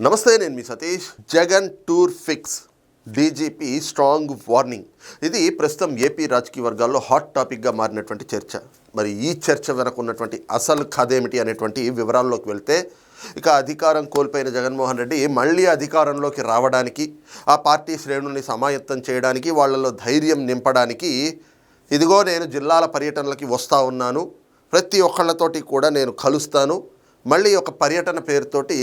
నమస్తే నేను మీ Satish. Jagan tour fix. DGP strong warning ఇది ప్రస్తుతం ఏపీ రాజకీయ వర్గాల్లో హాట్ టాపిక్గా మారినటువంటి చర్చ. మరి ఈ చర్చ వెనక ఉన్నటువంటి అసలు కథ ఏమిటి అనేటువంటి వివరాల్లోకి వెళ్తే ఇక అధికారం కోల్పోయిన జగన్మోహన్ రెడ్డి మళ్ళీ అధికారంలోకి రావడానికి ఆ పార్టీ శ్రేణుల్ని సమాయత్తం చేయడానికి వాళ్ళలో ధైర్యం నింపడానికి ఇదిగో నేను జిల్లాల పర్యటనలకి వస్తూ ఉన్నాను. ప్రతి ఒక్కళ్ళతోటి కూడా నేను కలుస్తాను. మళ్ళీ ఒక పర్యటన పేరుతోటి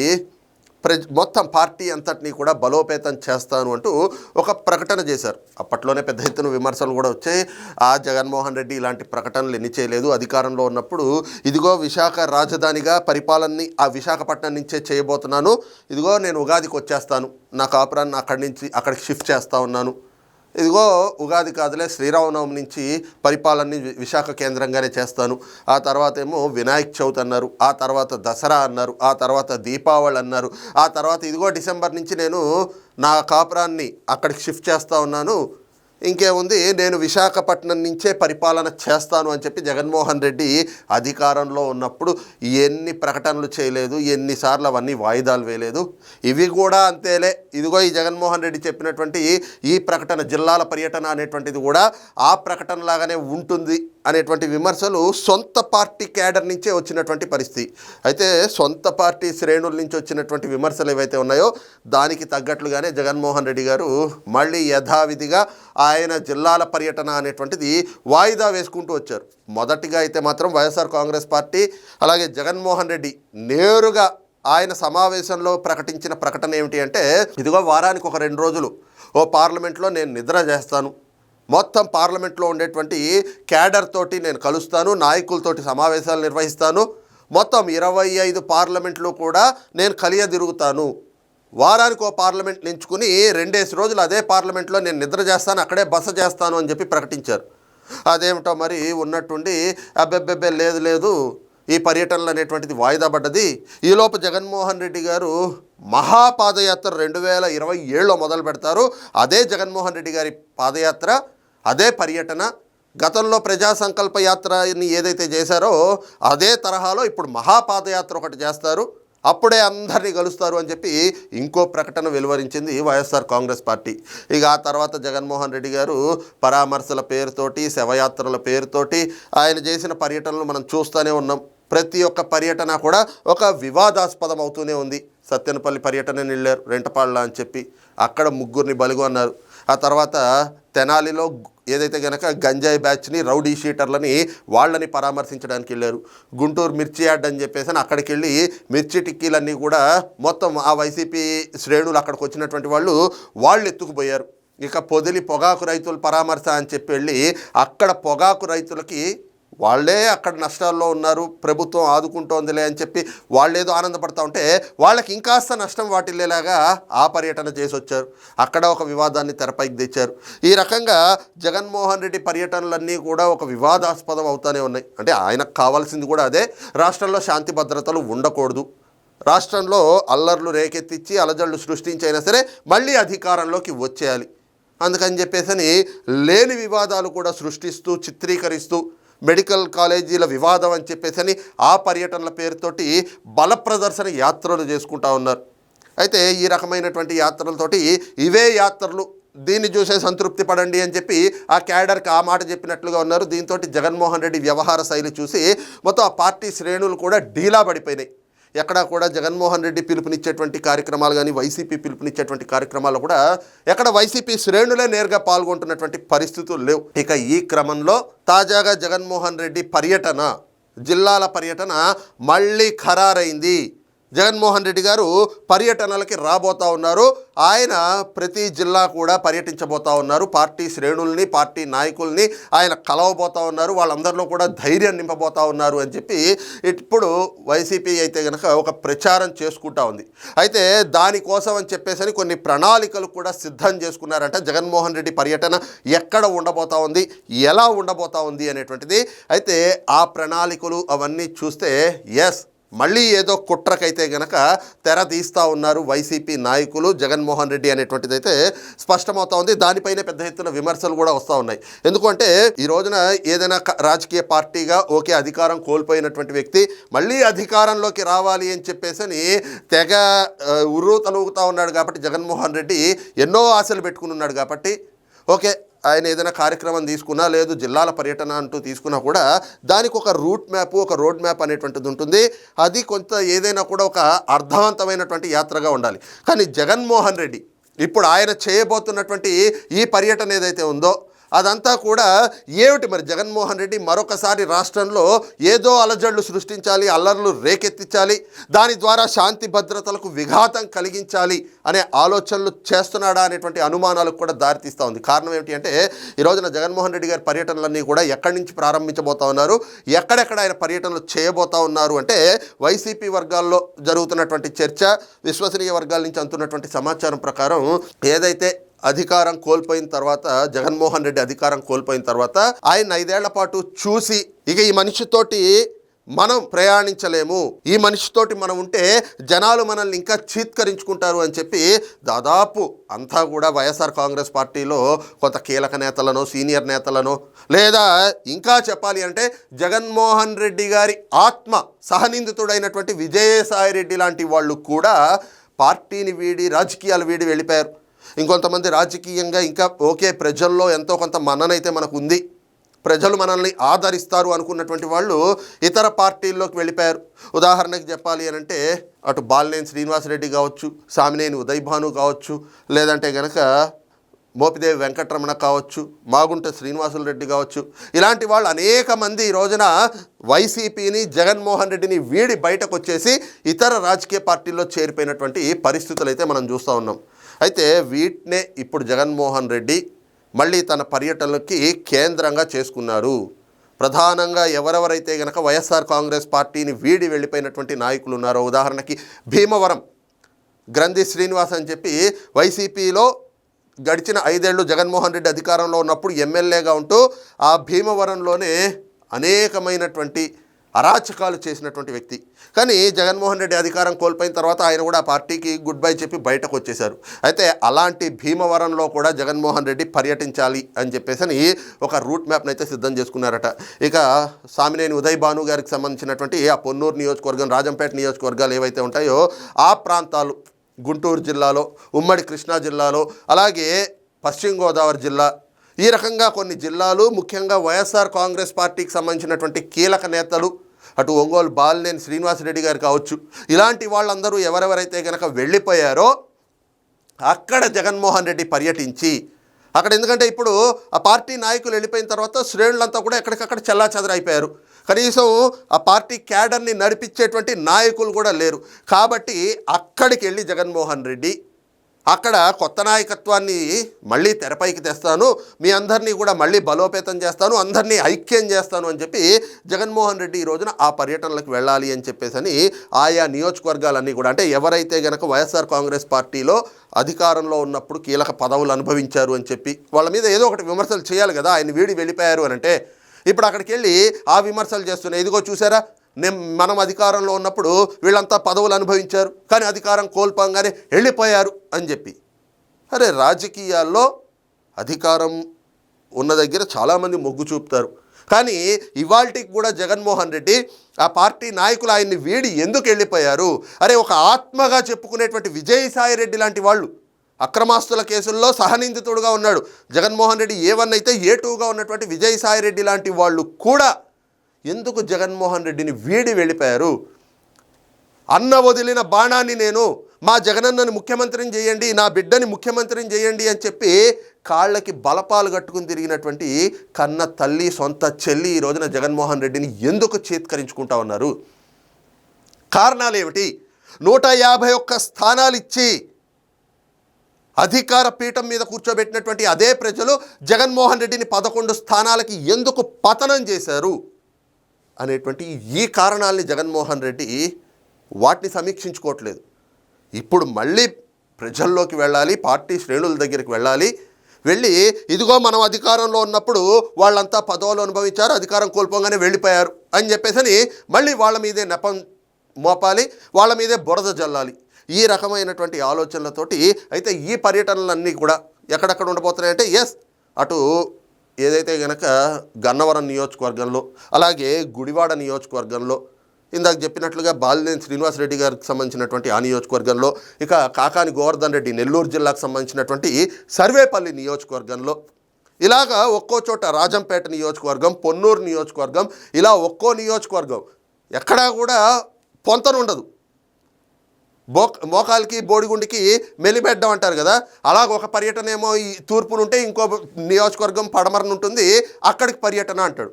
ప్రజ మొత్తం పార్టీ అంతటినీ కూడా బలోపేతం చేస్తాను అంటూ ఒక ప్రకటన చేశారు. అప్పట్లోనే పెద్ద ఎత్తున విమర్శలు కూడా వచ్చాయి. ఆ జగన్మోహన్ రెడ్డి ఇలాంటి ప్రకటనలు ఎన్ని చేయలేదు. అధికారంలో ఉన్నప్పుడు ఇదిగో విశాఖ రాజధానిగా పరిపాలనని ఆ విశాఖపట్నం నుంచే చేయబోతున్నాను. ఇదిగో నేను ఉగాదికి వచ్చేస్తాను. నా కాపురాన్ని అక్కడి నుంచి అక్కడికి షిఫ్ట్ చేస్తూ ఉన్నాను. ఇదిగో ఉగాది కాదులే శ్రీరామనవమి నుంచి పరిపాలనని విశాఖ కేంద్రంగానే చేస్తాను. ఆ తర్వాత ఏమో వినాయక చవితి అన్నారు ఆ తర్వాత దసరా అన్నారు ఆ తర్వాత దీపావళి అన్నారు ఆ తర్వాత ఇదిగో డిసెంబర్ నుంచి నేను నా కాపురాన్ని అక్కడికి షిఫ్ట్ చేస్తూ ఉన్నాను. ఇంకేముంది? నేను విశాఖపట్నం నుంచే పరిపాలన చేస్తాను అని చెప్పి జగన్మోహన్ రెడ్డి అధికారంలో ఉన్నప్పుడు ఎన్ని ప్రకటనలు చేయలేదు ఎన్నిసార్లు అవన్నీ వాయిదాలు వేయలేదు. ఇవి కూడా అంతేలే. ఇదిగో ఈ జగన్మోహన్ రెడ్డి చెప్పినటువంటి ఈ ప్రకటన జిల్లాల పర్యటన అనేటువంటిది కూడా ఆ ప్రకటన లాగానే ఉంటుంది. అనేటువంటి విమర్శలు సొంత పార్టీ క్యాడర్ నుంచే వచ్చినటువంటి పరిస్థితి. అయితే సొంత పార్టీ శ్రేణుల నుంచి వచ్చినటువంటి విమర్శలు ఏవైతే ఉన్నాయో దానికి తగ్గట్లుగానే జగన్మోహన్ రెడ్డి గారు మళ్ళీ యథావిధిగా ఆయన జిల్లాల పర్యటన అనేటువంటిది వాయిదా వేసుకుంటూ వచ్చారు. మొదటిగా అయితే మాత్రం వైఎస్ఆర్ కాంగ్రెస్ పార్టీ అలాగే జగన్మోహన్ రెడ్డి నేరుగా ఆయన సమావేశంలో ప్రకటించిన ప్రకటన ఏమిటి అంటే ఇదిగో వారానికి ఒక రెండు రోజులు ఓ పార్లమెంట్లో నేను నిద్ర చేస్తాను మొత్తం పార్లమెంట్లో ఉండేటువంటి క్యాడర్ తోటి నేను కలుస్తాను నాయకులతోటి సమావేశాలు నిర్వహిస్తాను. మొత్తం ఇరవై ఐదు పార్లమెంట్లు కూడా నేను కలియ తిరుగుతాను. వారానికి ఓ పార్లమెంట్ ఎంచుకుని రెండేసి రోజులు అదే పార్లమెంట్లో నేను నిద్ర చేస్తాను అక్కడే బస చేస్తాను అని చెప్పి ప్రకటించారు. అదేమిటో మరి ఉన్నట్టుండి అబ్బెబ్బెబ్బే లేదు లేదు. ఈ పర్యటనలు అనేటువంటిది వాయిదా పడ్డది. ఈలోపు జగన్మోహన్ రెడ్డి గారు మహాపాదయాత్ర రెండు వేల ఇరవై ఏడులో మొదలు పెడతారు. అదే జగన్మోహన్ రెడ్డి గారి పాదయాత్ర అదే పర్యటన గతంలో ప్రజా సంకల్ప యాత్రని ఏదైతే చేశారో అదే తరహాలో ఇప్పుడు మహాపాదయాత్ర ఒకటి చేస్తారు. అప్పుడే అందరినీ కలుస్తారు అని చెప్పి ఇంకో ప్రకటన వెలువరించింది వైఎస్ఆర్ కాంగ్రెస్ పార్టీ. ఇక ఆ తర్వాత జగన్మోహన్ రెడ్డి గారు పరామర్శల పేరుతోటి శవయాత్రల పేరుతోటి ఆయన చేసిన పర్యటనలు మనం చూస్తూనే ఉన్నాం. ప్రతి ఒక్క పర్యటన కూడా ఒక వివాదాస్పదం అవుతూనే ఉంది. సత్యనపల్లి పర్యటన వెళ్ళారు రెంటపాళ్ళ అని చెప్పి. అక్కడ ముగ్గురిని బలిగొన్నారు ఆ తర్వాత తెనాలిలో ఏదైతే గనక గంజాయి బ్యాచ్ని రౌడీ షీటర్లని వాళ్ళని పరామర్శించడానికి వెళ్ళారు. గుంటూరు మిర్చి యార్డ్ అని చెప్పేసి అని అక్కడికి వెళ్ళి మిర్చి టిక్కీలన్నీ కూడా మొత్తం ఆ వైసీపీ శ్రేణులు అక్కడికి వచ్చినటువంటి వాళ్ళు వాళ్ళు ఎత్తుకుపోయారు. ఇక పొదిలి పొగాకు రైతుల పరామర్శ అని చెప్పి వెళ్ళి అక్కడ పొగాకు రైతులకి వాళ్ళే అక్కడ నష్టాల్లో ఉన్నారు ప్రభుత్వం ఆదుకుంటోందిలే అని చెప్పి వాళ్ళేదో ఆనందపడతా ఉంటే వాళ్ళకి ఇంకాస్త నష్టం వాటిల్లేలాగా ఆ పర్యటన చేసి వచ్చారు అక్కడ ఒక వివాదాన్ని తెరపైకి తెచ్చారు. ఈ రకంగా జగన్మోహన్ రెడ్డి పర్యటనలన్నీ కూడా ఒక వివాదాస్పదం అవుతానే ఉన్నాయి. అంటే ఆయనకు కావాల్సింది కూడా అదే రాష్ట్రంలో శాంతి భద్రతలు ఉండకూడదు. రాష్ట్రంలో అల్లర్లు రేకెత్తించి అలజడులు సృష్టించైనా సరే మళ్ళీ అధికారంలోకి వచ్చేయాలి. అందుకని చెప్పేసని లేని వివాదాలు కూడా సృష్టిస్తూ చిత్రీకరిస్తూ మెడికల్ కాలేజీల వివాదం అని చెప్పేసని ఆ పర్యటనల పేరుతోటి బల ప్రదర్శన యాత్రలు చేసుకుంటా ఉన్నారు. అయితే ఈ రకమైనటువంటి యాత్రలతోటి ఇవే యాత్రలు దీన్ని చూసే సంతృప్తి పడండి అని చెప్పి ఆ క్యాడర్కి ఆ మాట చెప్పినట్లుగా ఉన్నారు. దీంతో జగన్మోహన్ రెడ్డి వ్యవహార శైలి చూసి మొత్తం ఆ పార్టీ శ్రేణులు కూడా డీలా పడిపోయినాయి. ఎక్కడా కూడా జగన్మోహన్ రెడ్డి పిలుపునిచ్చేటువంటి కార్యక్రమాలు కానీ వైసీపీ పిలుపునిచ్చేటువంటి కార్యక్రమాలు కూడా ఎక్కడ వైసీపీ శ్రేణులే నేరుగా పాల్గొంటున్నటువంటి పరిస్థితులు లేవు. ఇక ఈ క్రమంలో తాజాగా జగన్మోహన్ రెడ్డి పర్యటన జిల్లాల పర్యటన మళ్ళీ ఖరారైంది. జగన్మోహన్ రెడ్డి గారు పర్యటనలకి రాబోతా ఉన్నారు. ఆయన ప్రతి జిల్లా కూడా పర్యటించబోతా ఉన్నారు. పార్టీ శ్రేణుల్ని పార్టీ నాయకుల్ని ఆయన కలవబోతా ఉన్నారు. వాళ్ళందరిలో కూడా ధైర్యం నింపబోతా ఉన్నారు అని చెప్పి ఇప్పుడు వైసీపీ అయితే కనుక ఒక ప్రచారం చేసుకుంటా ఉంది. అయితే దానికోసం అని చెప్పేసి కొన్ని ప్రణాళికలు కూడా సిద్ధం చేసుకున్నారంట జగన్మోహన్ రెడ్డి పర్యటన ఎక్కడ ఉండబోతా ఉంది ఎలా ఉండబోతా ఉంది అనేటువంటిది. అయితే ఆ ప్రణాళికలు అవన్నీ చూస్తే ఎస్ మళ్ళీ ఏదో కుట్రకైతే గనక తెర తీస్తూ ఉన్నారు వైసీపీ నాయకులు జగన్మోహన్ రెడ్డి అనేటువంటిదైతే స్పష్టమవుతా ఉంది. దానిపైనే పెద్ద ఎత్తున విమర్శలు కూడా వస్తూ ఉన్నాయి. ఎందుకంటే ఈ రోజున ఏదైనా క- రాజకీయ పార్టీగా ఓకే అధికారం కోల్పోయినటువంటి వ్యక్తి మళ్ళీ అధికారంలోకి రావాలి అని చెప్పేసి అని తెగ ఉర్రూ ఉర్రు తలుగుతూ ఉన్నాడు కాబట్టి జగన్మోహన్ రెడ్డి ఎన్నో ఆశలు పెట్టుకుని ఉన్నాడు కాబట్టి ఓకే ఆయన ఏదైనా కార్యక్రమం తీసుకున్నా లేదు జిల్లాల పర్యటన అంటూ తీసుకున్నా కూడా దానికి ఒక రూట్ మ్యాప్ ఒక రోడ్ మ్యాప్ అనేటువంటిది ఉంటుంది. అది కొంత ఏదైనా కూడా ఒక అర్థవంతమైనటువంటి యాత్రగా ఉండాలి. కానీ జగన్మోహన్ రెడ్డి ఇప్పుడు ఆయన చేయబోతున్నటువంటి ఈ పర్యటన ఏదైతే ఉందో అదంతా కూడా ఏమిటి మరి జగన్మోహన్ రెడ్డి మరొకసారి రాష్ట్రంలో ఏదో అలజడులు సృష్టించాలి అల్లర్లు రేకెత్తించాలి దాని ద్వారా శాంతి భద్రతలకు విఘాతం కలిగించాలి అనే ఆలోచనలు చేస్తున్నాడా అనేటువంటి అనుమానాలకు కూడా దారితీస్తూ ఉంది. కారణం ఏమిటి అంటే ఈ రోజున జగన్మోహన్ రెడ్డి గారి పర్యటనలన్నీ కూడా ఎక్కడి నుంచి ప్రారంభించబోతా ఉన్నారు ఎక్కడెక్కడ ఆయన పర్యటనలు చేయబోతా ఉన్నారు అంటే వైసీపీ వర్గాల్లో జరుగుతున్నటువంటి చర్చ విశ్వసనీయ వర్గాల నుంచి అందుతున్నటువంటి సమాచారం ప్రకారం ఏదైతే అధికారం కోల్పోయిన తర్వాత జగన్మోహన్ రెడ్డి అధికారం కోల్పోయిన తర్వాత ఆయన ఐదేళ్ళ పాటు చూసి ఇక ఈ మనిషితోటి మనం ప్రయాణించలేము. ఈ మనిషితోటి మనం ఉంటే జనాలు మనల్ని ఇంకా చీత్కరించుకుంటారు అని చెప్పి దాదాపు అంతా కూడా వైఎస్ఆర్ కాంగ్రెస్ పార్టీలో కొంత కీలక నేతలను సీనియర్ నేతలను లేదా ఇంకా చెప్పాలి అంటే జగన్మోహన్ రెడ్డి గారి ఆత్మ సహనిందితుడైనటువంటి విజయసాయి రెడ్డి లాంటి వాళ్ళు కూడా పార్టీని వీడి రాజకీయాలు వీడి వెళ్ళిపోయారు. ఇంకొంతమంది రాజకీయంగా ఇంకా ఓకే ప్రజల్లో ఎంతో కొంత మన్ననైతే మనకు ఉంది ప్రజలు మనల్ని ఆదరిస్తారు అనుకున్నటువంటి వాళ్ళు ఇతర పార్టీల్లోకి వెళ్ళిపోయారు. ఉదాహరణకి చెప్పాలి అని అంటే అటు బాలినేని శ్రీనివాసరెడ్డి కావచ్చు సామినేని ఉదయభాను కావచ్చు లేదంటే గనక మోపిదేవి వెంకటరమణ కావచ్చు మాగుంట శ్రీనివాసులు రెడ్డి కావచ్చు. ఇలాంటి వాళ్ళు అనేక మంది ఈ రోజున వైసీపీని జగన్మోహన్ రెడ్డిని వీడి బయటకు వచ్చేసి ఇతర రాజకీయ పార్టీల్లో చేరిపోయినటువంటి పరిస్థితులు అయితే మనం చూస్తూ ఉన్నాం. అయితే వీటినే ఇప్పుడు జగన్మోహన్ రెడ్డి మళ్ళీ తన పర్యటనలకి కేంద్రంగా చేసుకున్నారు ప్రధానంగా ఎవరెవరైతే గనక వైఎస్ఆర్ కాంగ్రెస్ పార్టీని వీడి వెళ్ళిపోయినటువంటి నాయకులు ఉన్నారో ఉదాహరణకి భీమవరం గ్రంథి శ్రీనివాస్ అని చెప్పి వైసీపీలో గడిచిన ఐదేళ్ళు జగన్మోహన్ రెడ్డి అధికారంలో ఉన్నప్పుడు ఎమ్మెల్యేగా ఉంటూ ఆ భీమవరంలోనే అనేకమైనటువంటి అరాచకాలు చేసినటువంటి వ్యక్తి. కానీ జగన్మోహన్ రెడ్డి అధికారం కోల్పోయిన తర్వాత ఆయన కూడా ఆ పార్టీకి గుడ్ బై చెప్పి బయటకు వచ్చేశారు. అయితే అలాంటి భీమవరంలో కూడా జగన్మోహన్ రెడ్డి పర్యటించాలి అని చెప్పేసి అని ఒక రూట్ మ్యాప్ని అయితే సిద్ధం చేసుకున్నారట. ఇక సామినేని ఉదయ్ భాను గారికి సంబంధించినటువంటి ఆ పొన్నూరు నియోజకవర్గం రాజంపేట నియోజకవర్గాలు ఏవైతే ఉంటాయో ఆ ప్రాంతాలు గుంటూరు జిల్లాలో ఉమ్మడి కృష్ణా జిల్లాలో అలాగే పశ్చిమ గోదావరి జిల్లా ఈ రకంగా కొన్ని జిల్లాలు ముఖ్యంగా వైఎస్ఆర్ కాంగ్రెస్ పార్టీకి సంబంధించినటువంటి కీలక నేతలు అటు ఒంగోలు బాలినేని శ్రీనివాసరెడ్డి గారు కావచ్చు ఇలాంటి వాళ్ళందరూ ఎవరెవరైతే కనుక వెళ్ళిపోయారో అక్కడ జగన్మోహన్ రెడ్డి పర్యటించి అక్కడ ఎందుకంటే ఇప్పుడు ఆ పార్టీ నాయకులు వెళ్ళిపోయిన తర్వాత శ్రేణులంతా కూడా ఎక్కడికక్కడ చల్లా చెదరైపోయారు కనీసం ఆ పార్టీ క్యాడర్ని నడిపించేటువంటి నాయకులు కూడా లేరు. కాబట్టి అక్కడికి వెళ్ళి జగన్మోహన్ రెడ్డి అక్కడ కొత్త నాయకత్వాన్ని మళ్ళీ తెరపైకి తెస్తాను మీ అందరినీ కూడా మళ్ళీ బలోపేతం చేస్తాను అందరినీ ఐక్యం చేస్తాను అని చెప్పి జగన్మోహన్ రెడ్డి ఈ రోజున ఆ పర్యటనలకు వెళ్ళాలి అని చెప్పేసి అని ఆయా నియోజకవర్గాలన్నీ కూడా అంటే ఎవరైతే గనక వైఎస్ఆర్ కాంగ్రెస్ పార్టీలో అధికారంలో ఉన్నప్పుడు కీలక పదవులు అనుభవించారు అని చెప్పి వాళ్ళ మీద ఏదో ఒకటి విమర్శలు చేయాలి కదా ఆయన వీడి వెళ్ళిపోయారు అని అంటే ఇప్పుడు అక్కడికి వెళ్ళి ఆ విమర్శలు చేస్తున్నాయి ఇదిగో చూసారా మనం అధికారంలో ఉన్నప్పుడు వీళ్ళంతా పదవులు అనుభవించారు కానీ అధికారం కోల్పోగానే వెళ్ళిపోయారు అని చెప్పి. అరే రాజకీయాల్లో అధికారం ఉన్న దగ్గర చాలామంది మొగ్గు చూపుతారు. కానీ ఇవాళకి కూడా జగన్మోహన్ రెడ్డి ఆ పార్టీ నాయకులు ఆయన్ని వీడి ఎందుకు వెళ్ళిపోయారు? అరే ఒక ఆత్మగా చెప్పుకునేటువంటి విజయసాయి రెడ్డి లాంటి వాళ్ళు అక్రమాస్తుల కేసుల్లో సహనిందితుడుగా ఉన్నాడు. జగన్మోహన్ రెడ్డి ఏ వన్ అయితే ఏ టూగా ఉన్నటువంటి విజయసాయి రెడ్డి లాంటి వాళ్ళు కూడా ఎందుకు జగన్మోహన్ రెడ్డిని వీడి వెళ్ళిపోయారు? అన్న వదిలిన బాణాన్ని నేను మా జగనన్నని ముఖ్యమంత్రిని చేయండి నా బిడ్డని ముఖ్యమంత్రిని చేయండి అని చెప్పి కాళ్ళకి బలపాలు కట్టుకుని తిరిగినటువంటి కన్న తల్లి సొంత చెల్లి ఈ రోజున జగన్మోహన్ రెడ్డిని ఎందుకు చేత్కరించుకుంటా ఉన్నారు? కారణాలు ఏమిటి? నూట యాభై ఒక్క స్థానాలు ఇచ్చి అధికార పీఠం మీద కూర్చోబెట్టినటువంటి అదే ప్రజలు జగన్మోహన్ రెడ్డిని పదకొండు స్థానాలకి ఎందుకు పతనం చేశారు? అనేటువంటి ఈ కారణాలని జగన్మోహన్ రెడ్డి వాటిని సమీక్షించుకోవట్లేదు. ఇప్పుడు మళ్ళీ ప్రజల్లోకి వెళ్ళాలి పార్టీ శ్రేణుల దగ్గరికి వెళ్ళాలి వెళ్ళి ఇదిగో మనం అధికారంలో ఉన్నప్పుడు వాళ్ళంతా పదవులు అనుభవించారు అధికారం కోల్పోగానే వెళ్ళిపోయారు అని చెప్పేసి మళ్ళీ వాళ్ళ మీదే నెపం మోపాలి వాళ్ళ మీదే బురద జల్లాలి. ఈ రకమైనటువంటి ఆలోచనలతోటి అయితే ఈ పర్యటనలన్నీ కూడా ఎక్కడెక్కడ ఉండబోతున్నాయంటే ఎస్ అటు ఏదైతే గనక గన్నవరం నియోజకవర్గంలో అలాగే గుడివాడ నియోజకవర్గంలో ఇందాక చెప్పినట్లుగా బాలినేని శ్రీనివాసరెడ్డి గారికి సంబంధించినటువంటి ఆ నియోజకవర్గంలో ఇక కాకాని గోవర్ధన్ రెడ్డి నెల్లూరు జిల్లాకు సంబంధించినటువంటి సర్వేపల్లి నియోజకవర్గంలో ఇలాగా ఒక్కో చోట రాజంపేట నియోజకవర్గం పొన్నూరు నియోజకవర్గం ఇలా ఒక్కో నియోజకవర్గం ఎక్కడా కూడా పొంతనుండదు. బో మోకాలకి బోడిగుండికి మెలిపెట్టడం అంటారు కదా. అలాగ ఒక పర్యటన ఏమో ఈ తూర్పున ఉంటే ఇంకో నియోజకవర్గం పడమరను ఉంటుంది అక్కడికి పర్యటన అంటాడు.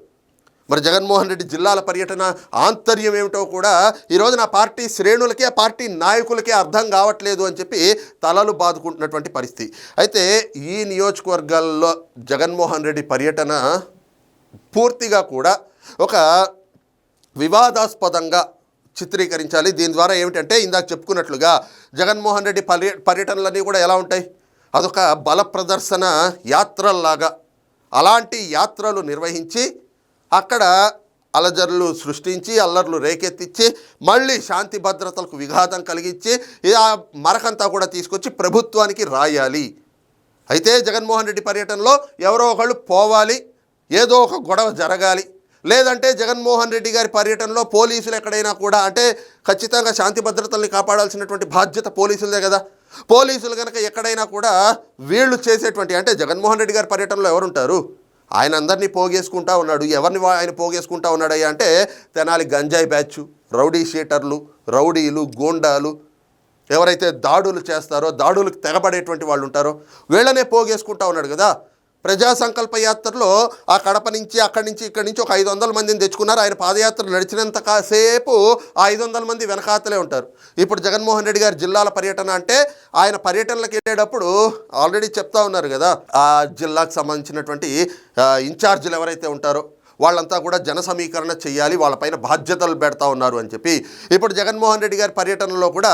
మరి జగన్మోహన్ రెడ్డి జిల్లాల పర్యటన ఆంతర్యం ఏమిటో కూడా ఈరోజు నా పార్టీ శ్రేణులకి ఆ పార్టీ నాయకులకి అర్థం కావట్లేదు అని చెప్పి తలలు బాదుకుంటున్నటువంటి పరిస్థితి. అయితే ఈ నియోజకవర్గాల్లో జగన్మోహన్ రెడ్డి పర్యటన పూర్తిగా కూడా ఒక వివాదాస్పదంగా చిత్రీకరించాలి. దీని ద్వారా ఏమిటంటే ఇందాక చెప్పుకున్నట్లుగా జగన్మోహన్ రెడ్డి పర్య పర్యటనలన్నీ కూడా ఎలా ఉంటాయి? అదొక బల ప్రదర్శన యాత్రల్లాగా అలాంటి యాత్రలు నిర్వహించి అక్కడ అలజర్లు సృష్టించి అల్లర్లు రేకెత్తించి మళ్ళీ శాంతి భద్రతలకు విఘాతం కలిగించి ఆ మరకంతా కూడా తీసుకొచ్చి ప్రభుత్వానికి రాయాలి. అయితే జగన్మోహన్ రెడ్డి పర్యటనలో ఎవరో ఒకళ్ళు పోవాలి ఏదో ఒక గొడవ జరగాలి. లేదంటే జగన్మోహన్ రెడ్డి గారి పర్యటనలో పోలీసులు ఎక్కడైనా కూడా అంటే ఖచ్చితంగా శాంతి భద్రతల్ని కాపాడాల్సినటువంటి బాధ్యత పోలీసులదే కదా. పోలీసులు కనుక ఎక్కడైనా కూడా వీళ్ళు చేసేటువంటి అంటే జగన్మోహన్ రెడ్డి గారి పర్యటనలో ఎవరుంటారు? ఆయన అందరినీ పోగేసుకుంటా ఉన్నాడు. ఎవరిని వా- ఆయన పోగేసుకుంటా ఉన్నాడయ్యా అంటే తెనాలి గంజాయి బ్యాచ్ రౌడీ షీటర్లు రౌడీలు గోండాలు. ఎవరైతే దాడులు చేస్తారో దాడులకు తెగబడేటువంటి వాళ్ళు ఉంటారో వీళ్ళనే పోగేసుకుంటా ఉన్నాడు కదా. ప్రజా సంకల్ప యాత్రలో ఆ కడప నుంచి అక్కడి నుంచి ఇక్కడి నుంచి ఒక ఐదు వందల మందిని తెచ్చుకున్నారు. ఆయన పాదయాత్ర నడిచినంత కాసేపు ఆ ఐదు వందల మంది వెనకాతలే ఉంటారు. ఇప్పుడు జగన్మోహన్ రెడ్డి గారి జిల్లాల పర్యటన అంటే ఆయన పర్యటనలకు వెళ్ళేటప్పుడు ఆల్రెడీ చెప్తా ఉన్నారు కదా ఆ జిల్లాకు సంబంధించినటువంటి ఇన్ఛార్జీలు ఎవరైతే ఉంటారో వాళ్ళంతా కూడా జన సమీకరణ చేయాలి వాళ్ళపైన బాధ్యతలు పెడతా ఉన్నారు అని చెప్పి. ఇప్పుడు జగన్మోహన్ రెడ్డి గారి పర్యటనలో కూడా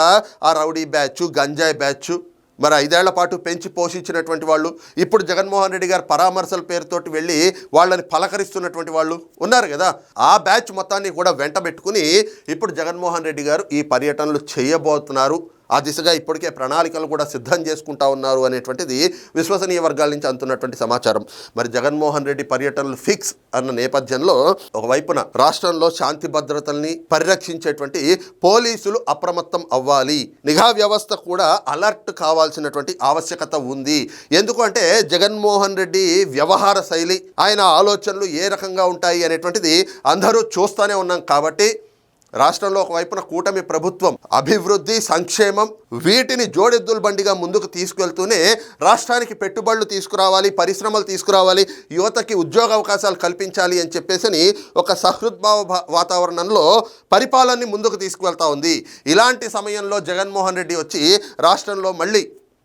ఆ రౌడీ బ్యాచ్ గంజాయి బ్యాచ్ మరి ఐదేళ్ళ పాటు పెంచి పోషించినటువంటి వాళ్ళు ఇప్పుడు జగన్మోహన్ రెడ్డి గారు పరామర్శల పేరుతోటి వెళ్ళి వాళ్ళని పలకరిస్తున్నటువంటి వాళ్ళు ఉన్నారు కదా. ఆ బ్యాచ్ మొత్తాన్ని కూడా వెంట పెట్టుకుని ఇప్పుడు జగన్మోహన్ రెడ్డి గారు ఈ పర్యటనలు చేయబోతున్నారు. ఆ దిశగా ఇప్పటికే ప్రణాళికలు కూడా సిద్ధం చేసుకుంటా ఉన్నారు అనేటువంటిది విశ్వసనీయ వర్గాల నుంచి అందుతున్నటువంటి సమాచారం. మరి జగన్మోహన్ రెడ్డి పర్యటనలు ఫిక్స్ అన్న నేపథ్యంలో ఒకవైపున రాష్ట్రంలో శాంతి భద్రతల్ని పరిరక్షించేటువంటి పోలీసులు అప్రమత్తం అవ్వాలి. నిఘా వ్యవస్థ కూడా అలర్ట్ కావాల్సినటువంటి ఆవశ్యకత ఉంది. ఎందుకంటే జగన్మోహన్ రెడ్డి వ్యవహార శైలి ఆయన ఆలోచనలు ఏ రకంగా ఉంటాయి అనేటువంటిది అందరూ చూస్తూనే ఉన్నాం కాబట్టి రాష్ట్రంలో ఒకవైపున కూటమి ప్రభుత్వం అభివృద్ధి సంక్షేమం వీటిని జోడెద్దుల బండిగా ముందుకు తీసుకెళ్తూనే రాష్ట్రానికి పెట్టుబడులు తీసుకురావాలి పరిశ్రమలు తీసుకురావాలి యువతకి ఉద్యోగ అవకాశాలు కల్పించాలి అని చెప్పేసి ఒక సహృద్భావ వాతావరణంలో పరిపాలనని ముందుకు తీసుకువెళ్తా ఉంది. ఇలాంటి సమయంలో జగన్మోహన్ రెడ్డి వచ్చి రాష్ట్రంలో మళ్ళీ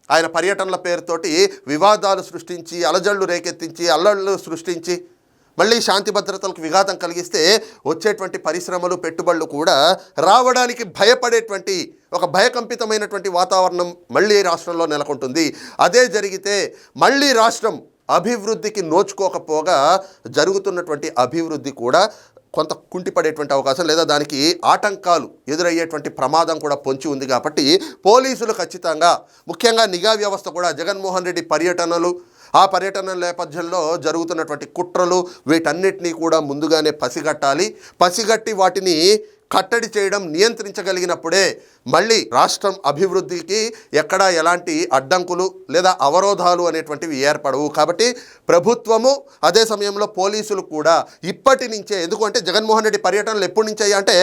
ఆయన పర్యటనల పేరుతోటి వివాదాలు సృష్టించి అలజళ్ళు రేకెత్తించి అల్లళ్ళు సృష్టించి మళ్ళీ శాంతి భద్రతలకు విఘాతం కలిగిస్తే వచ్చేటువంటి పరిశ్రమలు పెట్టుబడులు కూడా రావడానికి భయపడేటువంటి ఒక భయకంపితమైనటువంటి వాతావరణం మళ్ళీ రాష్ట్రంలో నెలకొంటుంది. అదే జరిగితే మళ్ళీ రాష్ట్రం అభివృద్ధికి నోచుకోకపోగా జరుగుతున్నటువంటి అభివృద్ధి కూడా కొంత కుంటిపడేటువంటి అవకాశం లేదా దానికి ఆటంకాలు ఎదురయ్యేటువంటి ప్రమాదం కూడా పొంచి ఉంది కాబట్టి పోలీసులు ఖచ్చితంగా ముఖ్యంగా నిఘా వ్యవస్థ కూడా జగన్మోహన్ రెడ్డి పర్యటనలు ఆ పర్యటన నేపథ్యంలో జరుగుతున్నటువంటి కుట్రలు వీటన్నిటినీ కూడా ముందుగానే పసిగట్టాలి. పసిగట్టి వాటిని కట్టడి చేయడం నియంత్రించగలిగినప్పుడే మళ్ళీ రాష్ట్రం అభివృద్ధికి ఎక్కడా ఎలాంటి అడ్డంకులు లేదా అవరోధాలు అనేటువంటివి ఏర్పడవు. కాబట్టి ప్రభుత్వము అదే సమయంలో పోలీసులు కూడా ఇప్పటి నుంచే ఎందుకంటే జగన్మోహన్ రెడ్డి పర్యటనలు ఎప్పటి నుంచి అంటే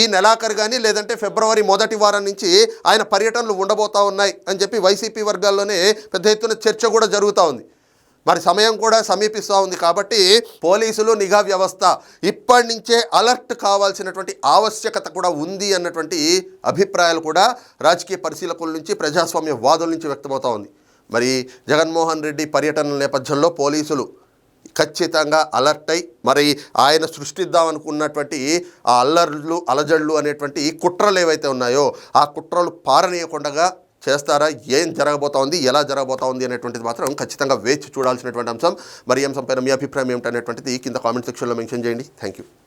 ఈ నెలాఖరు కానీ లేదంటే ఫిబ్రవరి మొదటి వారం నుంచి ఆయన పర్యటనలు ఉండబోతా ఉన్నాయి అని చెప్పి వైసీపీ వర్గాల్లోనే పెద్ద ఎత్తున చర్చ కూడా జరుగుతూ ఉంది. మరి సమయం కూడా సమీపిస్తూ ఉంది కాబట్టి పోలీసులు నిఘా వ్యవస్థ ఇప్పటి నుంచే అలర్ట్ కావాల్సినటువంటి ఆవశ్యకత కూడా ఉంది అన్నటువంటి అభిప్రాయాలు కూడా రాజకీయ పరిశీలకుల నుంచి ప్రజాస్వామ్య వాదుల నుంచి వ్యక్తమవుతూ ఉంది. మరి జగన్మోహన్ రెడ్డి పర్యటనల నేపథ్యంలో పోలీసులు ఖచ్చితంగా అలర్ట్ అయి మరి ఆయన సృష్టిద్దామనుకున్నటువంటి ఆ అల్లర్లు అలజళ్ళు అనేటువంటి కుట్రలు ఏవైతే ఉన్నాయో ఆ కుట్రలు పారనీయకుండా చేస్తారా? ఏం జరగబోతా ఉంది? ఎలా జరగబోతా ఉంది అనేటువంటిది మాత్రం ఖచ్చితంగా వేచి చూడాల్సినటువంటి అంశం. మరి ఈ అంశంపైన మీ అభిప్రాయం ఏమిటనేటువంటిది కింద కామెంట్ సెక్షన్లో మెన్షన్ చేయండి. Thank you